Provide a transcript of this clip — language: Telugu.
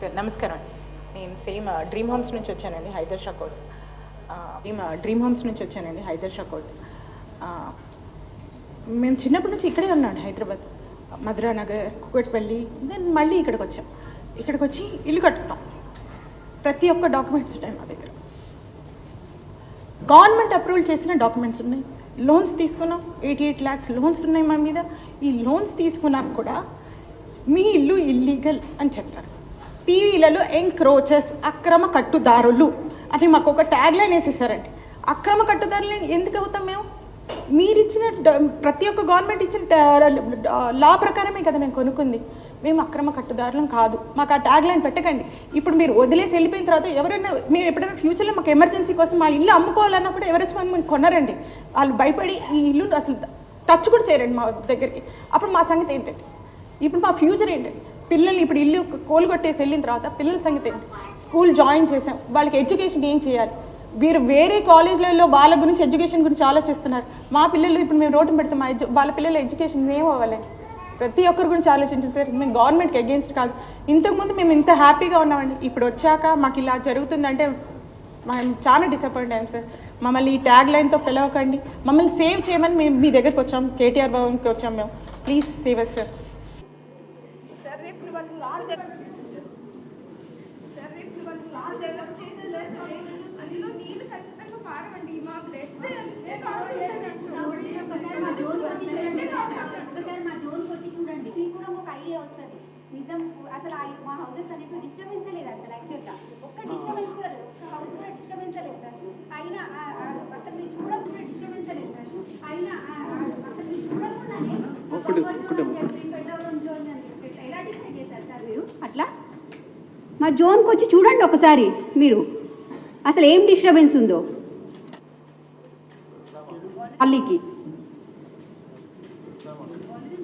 సార్ నమస్కారం. అండి నేను సేమ్ డ్రీమ్ హోమ్స్ నుంచి వచ్చానండి Hyder Shah coat. Dream dream homes నుంచి వచ్చానండి హైదర్ షా మేము చిన్నప్పటి నుంచి ఇక్కడే ఉన్నాడు హైదరాబాద్. మధురా నగర్ కుకట్పల్లి దెన్ మళ్ళీ ఇక్కడికి వచ్చాం. ఇక్కడికి వచ్చి ఇల్లు కట్టుకున్నాం. ప్రతి ఒక్క డాక్యుమెంట్స్ ఉన్నాయి మా దగ్గర. గవర్నమెంట్ అప్రూవల్ చేసిన డాక్యుమెంట్స్ ఉన్నాయి. లోన్స్ తీసుకున్నాం ఎయిటీ ఎయిట్ ల్యాక్స్ లోన్స్ ఉన్నాయి మా మీద. ఈ లోన్స్ తీసుకున్నాక కూడా మీ ఇల్లు ఇల్లీగల్ అని చెప్తారు. టీవీలలో ఎంక్రోచెస్ అక్రమ కట్టుదారులు అని మాకు ఒక ట్యాగ్ లైన్ వేసేసారండి. అక్రమ కట్టుదారులు ఎందుకు అవుతాం మేము? మీరు ఇచ్చిన ప్రతి ఒక్క గవర్నమెంట్ ఇచ్చిన లా ప్రకారమే కదా మేము కొనుక్కుంది. మేము అక్రమ కట్టుదారులం కాదు. మాకు ఆ ట్యాగ్ లైన్ పెట్టకండి. ఇప్పుడు మీరు వదిలేసి వెళ్ళిపోయిన తర్వాత ఎవరైనా మేము ఎప్పుడైనా ఫ్యూచర్లో మాకు ఎమర్జెన్సీ కోసం మా ఇల్లు అమ్ముకోవాలన్నప్పుడు ఎవరైనా మనం కొనరండి. వాళ్ళు భయపడి ఈ ఇల్లు అసలు టచ్ కూడా చేయరండి మా దగ్గరికి. అప్పుడు మా సంగతి ఏంటండి? ఇప్పుడు మా ఫ్యూచర్ ఏంటండి? పిల్లలు ఇప్పుడు ఇల్లు కోలుగొట్టేసి వెళ్ళిన తర్వాత పిల్లల సంగతి స్కూల్ జాయిన్ చేసాం వాళ్ళకి ఎడ్యుకేషన్ ఏం చేయాలి? వీరు వేరే కాలేజ్లలో వాళ్ళ గురించి ఎడ్యుకేషన్ గురించి ఆలోచిస్తున్నారు. మా పిల్లలు ఇప్పుడు మేము రోడ్డు పెడతాం మా ఎడ్యు వాళ్ళ పిల్లల ఎడ్యుకేషన్ ఏం అవ్వాలండి ప్రతి ఒక్కరి గురించి ఆలోచించింది సార్ మేము గవర్నమెంట్కి అగేన్స్ట్ కాదు. ఇంతకుముందు మేము ఇంత హ్యాపీగా ఉన్నామండి. ఇప్పుడు వచ్చాక మాకు ఇలా జరుగుతుందంటే మేము చాలా డిసప్పాయింట్ అయ్యాం సార్. మమ్మల్ని ఈ ట్యాగ్ లైన్తో పిలవకండి. మమ్మల్ని సేవ్ చేయమని మేము మీ దగ్గరికి వచ్చాం. కేటీఆర్ భవన్కి వచ్చాం మేము. ప్లీజ్ సేవ్ అస్ సార్ రేపు వాళ్ళు డెవలప్ సార్ రేపు వాళ్ళు లాన్ డెవలప్ చేసేది అందులో నీళ్ళు ఖచ్చితంగా పారవండి. మా బ్లడ్ ఒకసారి మా జోన్కి వచ్చి చూడండి. మీకు కూడా ఒక ఐడియా వస్తుంది. నిజం అసలు ఆ- మా హౌసెస్ అనేవి డిస్టర్బెన్స్ లేదు అసలు యాక్చువల్గా ఒక్క డిస్టర్బెన్స్ కూడా లేదు ఒక్క హౌస్ కూడా డిస్టర్బెన్స్ లేదు సార్. అయినా అసలు మీరు చూడకుండా డిస్టర్బెన్స్ లేదు సార్. అయినా అసలు మీరు చూడకుండానే అట్లా? మా జోన్కి వచ్చి చూడండి ఒకసారి మీరు. అసలు ఏం డిస్టర్బెన్స్ ఉందో? అల్లికి